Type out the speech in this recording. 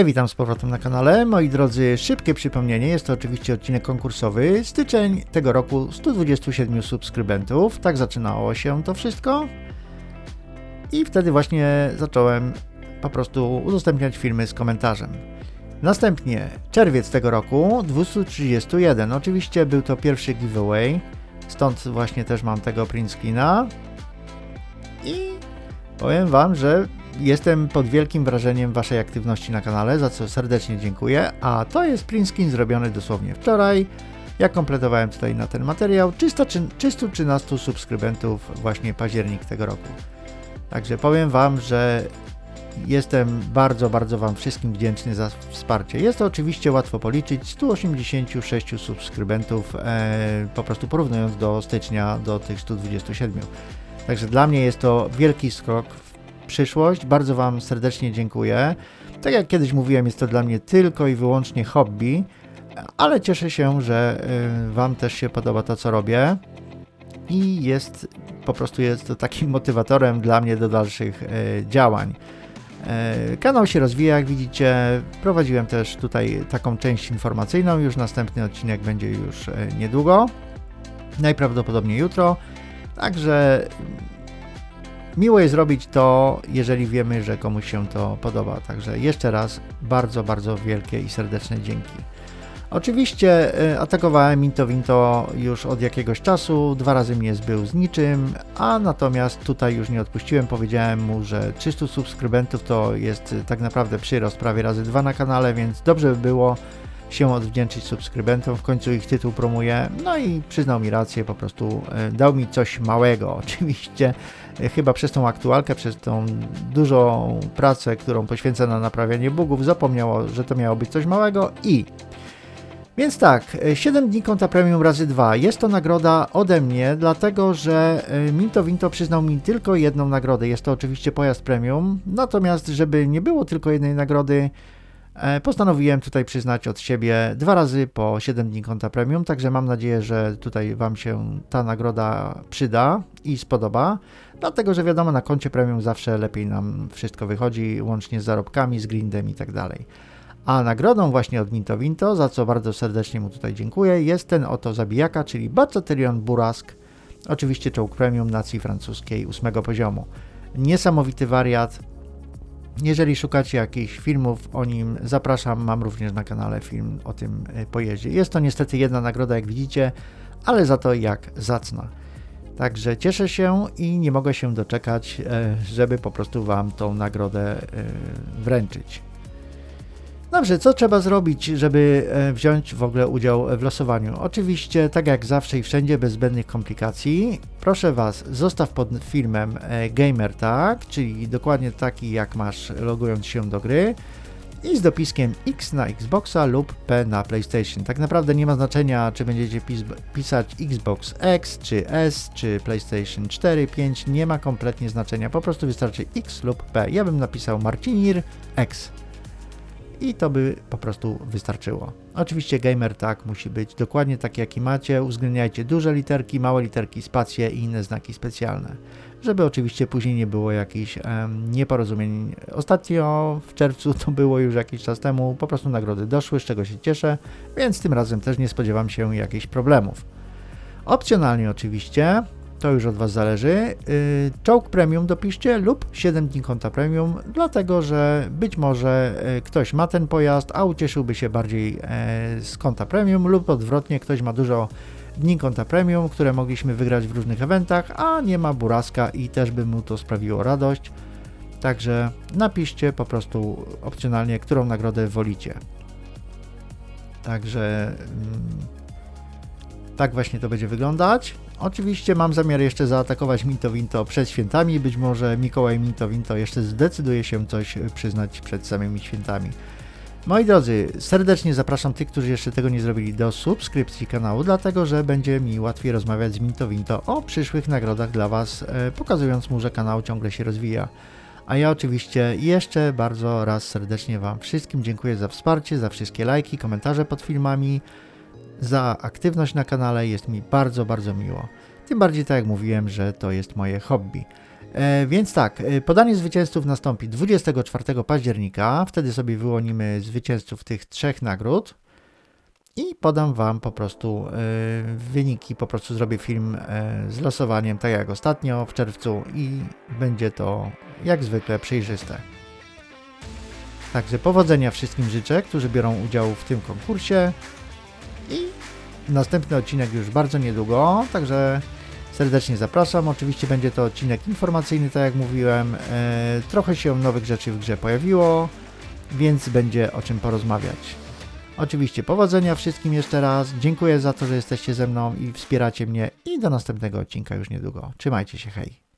Hej, witam z powrotem na kanale. Moi drodzy, szybkie przypomnienie, jest to oczywiście odcinek konkursowy. Styczeń tego roku 127 subskrybentów, tak zaczynało się to wszystko. I wtedy właśnie zacząłem po prostu udostępniać filmy z komentarzem. Następnie czerwiec tego roku 231. Oczywiście był to pierwszy giveaway, stąd właśnie też mam tego print screena. I powiem Wam, że jestem pod wielkim wrażeniem Waszej aktywności na kanale, za co serdecznie dziękuję. A to jest print screen zrobiony dosłownie wczoraj. Ja kompletowałem tutaj na ten materiał 313 subskrybentów właśnie październik tego roku. Także powiem Wam, że jestem bardzo, bardzo Wam wszystkim wdzięczny za wsparcie. Jest to oczywiście łatwo policzyć, 186 subskrybentów, e, po prostu porównując do stycznia do tych 127. Także dla mnie jest to wielki skok przyszłość. Bardzo Wam serdecznie dziękuję. Tak jak kiedyś mówiłem, jest to dla mnie tylko i wyłącznie hobby, ale cieszę się, że y, Wam też się podoba to, co robię. I jest po prostu jest to takim motywatorem dla mnie do dalszych y, działań. Y, kanał się rozwija, jak widzicie. Prowadziłem też tutaj taką część informacyjną. Już następny odcinek będzie już niedługo. Najprawdopodobniej jutro. Także Miło jest robić to, jeżeli wiemy, że komuś się to podoba. Także jeszcze raz bardzo, bardzo wielkie i serdeczne dzięki. Oczywiście y, atakowałem Minto Winto już od jakiegoś czasu, dwa razy mnie zbył z niczym, a natomiast tutaj już nie odpuściłem, powiedziałem mu, że 300 subskrybentów to jest tak naprawdę przyrost prawie razy dwa na kanale, więc dobrze by było się odwdzięczyć subskrybentom, w końcu ich tytuł promuje, no i przyznał mi rację, po prostu y, dał mi coś małego, oczywiście chyba przez tą aktualkę, przez tą dużą pracę, którą poświęca na naprawianie bugów, zapomniało, że to miało być coś małego i więc tak, 7 dni konta premium razy 2. Jest to nagroda ode mnie, dlatego że e, Minto Vinto przyznał mi tylko jedną nagrodę. Jest to oczywiście pojazd premium. Natomiast, żeby nie było tylko jednej nagrody, e, postanowiłem tutaj przyznać od siebie dwa razy po 7 dni konta premium. Także mam nadzieję, że tutaj Wam się ta nagroda przyda i spodoba. Dlatego, że wiadomo, na koncie premium zawsze lepiej nam wszystko wychodzi, łącznie z zarobkami, z grindem i tak dalej. A nagrodą właśnie od Minto Vinto, za co bardzo serdecznie mu tutaj dziękuję, jest ten oto zabijaka, czyli Bacaterion Burask, oczywiście czołg premium nacji francuskiej ósmego poziomu. Niesamowity wariat. Jeżeli szukacie jakichś filmów o nim, zapraszam, mam również na kanale film o tym e, pojeździe. Jest to niestety jedna nagroda, jak widzicie, ale za to jak zacna. Także cieszę się i nie mogę się doczekać, e, żeby po prostu Wam tą nagrodę e, wręczyć. Dobrze, co trzeba zrobić, żeby e, wziąć w ogóle udział w losowaniu? Oczywiście, tak jak zawsze i wszędzie, bez zbędnych komplikacji. Proszę Was, zostaw pod filmem gamer tag, czyli dokładnie taki jak masz logując się do gry i z dopiskiem X na Xboxa lub P na PlayStation. Tak naprawdę nie ma znaczenia, czy będziecie pis pisać Xbox X, czy S, czy PlayStation 4, 5, nie ma kompletnie znaczenia, po prostu wystarczy X lub P. Ja bym napisał Marcinir X i to by po prostu wystarczyło. Oczywiście gamer tak musi być dokładnie taki jaki macie, uwzględniajcie duże literki, małe literki, spacje i inne znaki specjalne żeby oczywiście później nie było jakichś um, nieporozumień. Ostatnio w czerwcu to było już jakiś czas temu, po prostu nagrody doszły, z czego się cieszę, więc tym razem też nie spodziewam się jakichś problemów. Opcjonalnie oczywiście, to już od Was zależy, yy, czołg premium dopiszcie lub 7 dni konta premium, dlatego że być może yy, ktoś ma ten pojazd, a ucieszyłby się bardziej yy, z konta premium lub odwrotnie, ktoś ma dużo dni konta premium, które mogliśmy wygrać w różnych eventach, a nie ma buraska i też by mu to sprawiło radość. Także napiszcie po prostu opcjonalnie, którą nagrodę wolicie. Także mm, tak właśnie to będzie wyglądać. Oczywiście mam zamiar jeszcze zaatakować Minto Winto przed świętami. Być może Mikołaj Minto Winto jeszcze zdecyduje się coś przyznać przed samymi świętami. Moi drodzy, serdecznie zapraszam tych, którzy jeszcze tego nie zrobili do subskrypcji kanału, dlatego że będzie mi łatwiej rozmawiać z Minto Winto o przyszłych nagrodach dla Was, e, pokazując mu, że kanał ciągle się rozwija. A ja oczywiście jeszcze bardzo raz serdecznie Wam wszystkim dziękuję za wsparcie, za wszystkie lajki, komentarze pod filmami, za aktywność na kanale, jest mi bardzo, bardzo miło. Tym bardziej tak jak mówiłem, że to jest moje hobby. E, więc tak, e, podanie zwycięzców nastąpi 24 października. Wtedy sobie wyłonimy zwycięzców tych trzech nagród i podam Wam po prostu e, wyniki. Po prostu zrobię film e, z losowaniem, tak jak ostatnio w czerwcu, i będzie to jak zwykle przejrzyste. Także powodzenia wszystkim życzę, którzy biorą udział w tym konkursie. I następny odcinek już bardzo niedługo, także serdecznie zapraszam. Oczywiście będzie to odcinek informacyjny, tak jak mówiłem. E, trochę się nowych rzeczy w grze pojawiło, więc będzie o czym porozmawiać. Oczywiście powodzenia wszystkim jeszcze raz. Dziękuję za to, że jesteście ze mną i wspieracie mnie. I do następnego odcinka już niedługo. Trzymajcie się, hej.